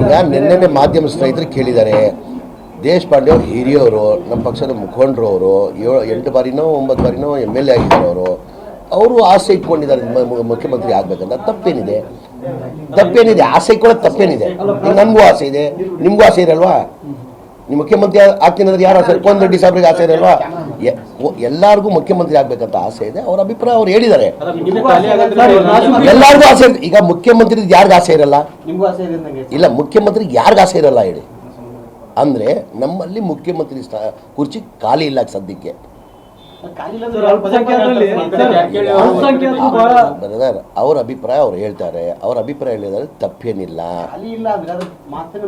ಈಗ ನಿನ್ನೆ ಮಾಧ್ಯಮ ಸ್ನೇಹಿತರು ಕೇಳಿದ್ದಾರೆ ದೇಶಪಾಂಡೆ ಅವರು ಹಿರಿಯವರು ನಮ್ಮ ಪಕ್ಷದ ಮುಖಂಡರು ಅವರು, ಏಳು, ಎಂಟು ಬಾರಿನೋ, ಒಂಬತ್ತು ಬಾರಿನೋ ಎಂ ಎಲ್ ಎ ಆಗಿದ್ದಾರೆ ಅವರು. ಅವರು ಆಸೆ ಇಟ್ಕೊಂಡಿದ್ದಾರೆ ಮುಖ್ಯಮಂತ್ರಿ ಆಗ್ಬೇಕಂತ. ತಪ್ಪೇನಿದೆ. ತಪ್ಪೇನಿದೆ. ಆಸೆ ಇಟ್ಕೊಳ್ಳೋದು ತಪ್ಪೇನಿದೆ. ನನಗೂ ಆಸೆ ಇದೆ. ನಿಮಗೂ ಆಸೆ ಇರಲ್ವಾ? ನಿಮ್ಮ ಮುಖ್ಯಮಂತ್ರಿ ಆಗ್ತೀನಿ ಅಂದ್ರೆ ಯಾರು ಆಸೆ? ಕೋನ್ ರೆಡ್ಡಿ ಸಾಹೇಬ್ರಿಗೆ ಆಸೆ ಇರಲ್ವಾ? ಎಲ್ಲರಿಗೂ ಮುಖ್ಯಮಂತ್ರಿ ಆಗ್ಬೇಕಂತ ಆಸೆ ಇದೆ. ಅವ್ರ ಅಭಿಪ್ರಾಯ ಅವ್ರು ಹೇಳಿದ್ದಾರೆ. ಎಲ್ಲರಿಗೂ ಆಸೆ ಇದೆ ಈಗ ಮುಖ್ಯಮಂತ್ರಿ ಯಾರಿಗೂ ಆಸೆ ಇರಲ್ಲ? ನಿಮ್ಗೂ ಆಸೆ ಇದೆ ಇಲ್ಲ ಮುಖ್ಯಮಂತ್ರಿ ಯಾರಿಗ ಆಸೆ ಇರಲ್ಲ ಹೇಳಿ. ಅಂದ್ರೆ ನಮ್ಮಲ್ಲಿ ಮುಖ್ಯಮಂತ್ರಿ ಸ್ಥಾ ಕುರ್ಚಿ ಖಾಲಿ ಇಲ್ಲ ಸದ್ಯಕ್ಕೆ. ಅವ್ರ ಅಭಿಪ್ರಾಯ ಅವ್ರು ಹೇಳ್ತಾರೆ. ಅವ್ರ ಅಭಿಪ್ರಾಯ ಹೇಳಿದರೆ ತಪ್ಪೇನಿಲ್ಲ. ಖಾಲಿ ಇಲ್ಲ ಅಂದ್ರೆ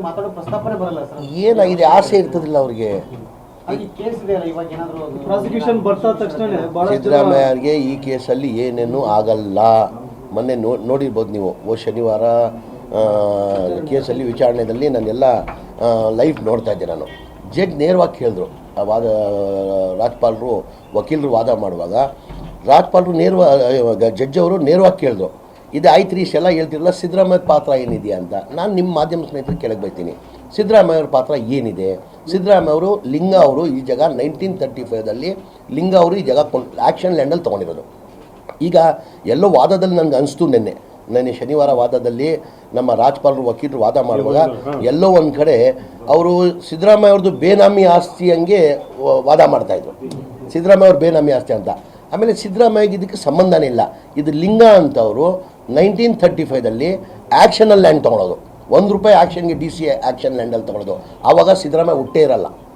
ಮಾತಾಡೋ ಪ್ರಸ್ತಾಪನೆ ಬರಲ್ಲ ಸರ್. ಏನಾಗಿದೆ? ಆಸೆ ಇರ್ತದಿಲ್ಲ ಅವ್ರಿಗೆ. ಅಲ್ಲಿ ಕೇಸ್ ಇದೆಯಲ್ಲ ಇವಾಗ ಏನಾದ್ರು ಪ್ರಾಸಿಕ್ಯೂಷನ್ ಬರ್ತಾ ತಕ್ಷಣ ಬಹಳ ಸಿದ್ದರಾಮಯ್ಯರಿಗೆ ಈ ಕೇಸಲ್ಲಿ ಏನೇನು ಆಗಲ್ಲ. ಮೊನ್ನೆ ನೋ ನೋಡಿರ್ಬೋದು ನೀವು ಓ ಶನಿವಾರ ಆ, ಕೇಸಲ್ಲಿ ವಿಚಾರಣೆಯಲ್ಲಿ ನಾನೆಲ್ಲ ಲೈವ್ ನೋಡ್ತಾ ಇದ್ದೆ ನಾನು. ಜಡ್ಜ್ ನೇರವಾಗಿ ಕೇಳಿದ್ರು. ಆ ವಾದ ರಾಜ್ಪಾಲರು ವಕೀಲರು ವಾದ ಮಾಡುವಾಗ ರಾಜ್ಪಾಲರು ನೇರವಾಗಿ ಜಡ್ಜ್ ಅವರು ನೇರವಾಗಿ ಕೇಳಿದ್ರು. ಇದು ಆಯ್ತು ರೀ ಇಷ್ಟೆಲ್ಲ ಹೇಳ್ತಿರಲ್ಲ ಸಿದ್ದರಾಮಯ್ಯ ಪಾತ್ರ ಏನಿದೆಯಾ ಅಂತ. ನಾನು ನಿಮ್ಮ ಮಾಧ್ಯಮ ಸ್ನೇಹಿತರು ಕೇಳಕ್ಕೆ ಬೈತೀನಿ. ಸಿದ್ದರಾಮಯ್ಯ ಅವ್ರ ಪಾತ್ರ ಏನಿದೆ? ಸಿದ್ದರಾಮಯ್ಯ ಅವರು ಲಿಂಗ ಅವರು ಈ ಜಾಗ ನೈನ್ಟೀನ್ ತರ್ಟಿ ಫೈವ್ದಲ್ಲಿ ಲಿಂಗ ಅವರು ಈ ಜಾಗ ಆ್ಯಕ್ಷನ್ ಲ್ಯಾಂಡಲ್ಲಿ ತೊಗೊಂಡಿರೋದು. ಈಗ ಎಲ್ಲೋ ವಾದದಲ್ಲಿ ನನಗೆ ಅನಿಸ್ತು ನಿನ್ನೆ. ನೆನ್ನೆ ಶನಿವಾರ ವಾದದಲ್ಲಿ ನಮ್ಮ ರಾಜ್ಪಾಲರು ವಕೀಲರು ವಾದ ಮಾಡುವಾಗ ಎಲ್ಲೋ ಒಂದು ಕಡೆ ಅವರು ಸಿದ್ದರಾಮಯ್ಯ ಅವ್ರದ್ದು ಬೇನಾಮಿ ಆಸ್ತಿ ಹಂಗೆ ವಾದ ಮಾಡ್ತಾಯಿದ್ರು ಸಿದ್ದರಾಮಯ್ಯ ಅವ್ರ ಬೇನಾಮಿ ಆಸ್ತಿ ಅಂತ. ಆಮೇಲೆ ಸಿದ್ದರಾಮಯ್ಯಗೆ ಇದಕ್ಕೆ ಸಂಬಂಧನೇ ಇಲ್ಲ. ಇದು ಲಿಂಗ ಅಂತವರು ನೈನ್ಟೀನ್ ಥರ್ಟಿ ಫೈವ್ದಲ್ಲಿ ಆ್ಯಕ್ಷನಲ್ಲಿ ಲ್ಯಾಂಡ್ ತೊಗೊಳೋದು? ಒಂದು ರೂಪಾಯಿ ಆ್ಯಕ್ಷನ್ಗೆ ಡಿ ಸಿ ಆ್ಯಕ್ಷನ್ ಲ್ಯಾಂಡಲ್ಲಿ ತೊಗೊಳೋದು. ಆವಾಗ ಸಿದ್ದರಾಮಯ್ಯ ಹುಟ್ಟೇ ಇರಲ್ಲ.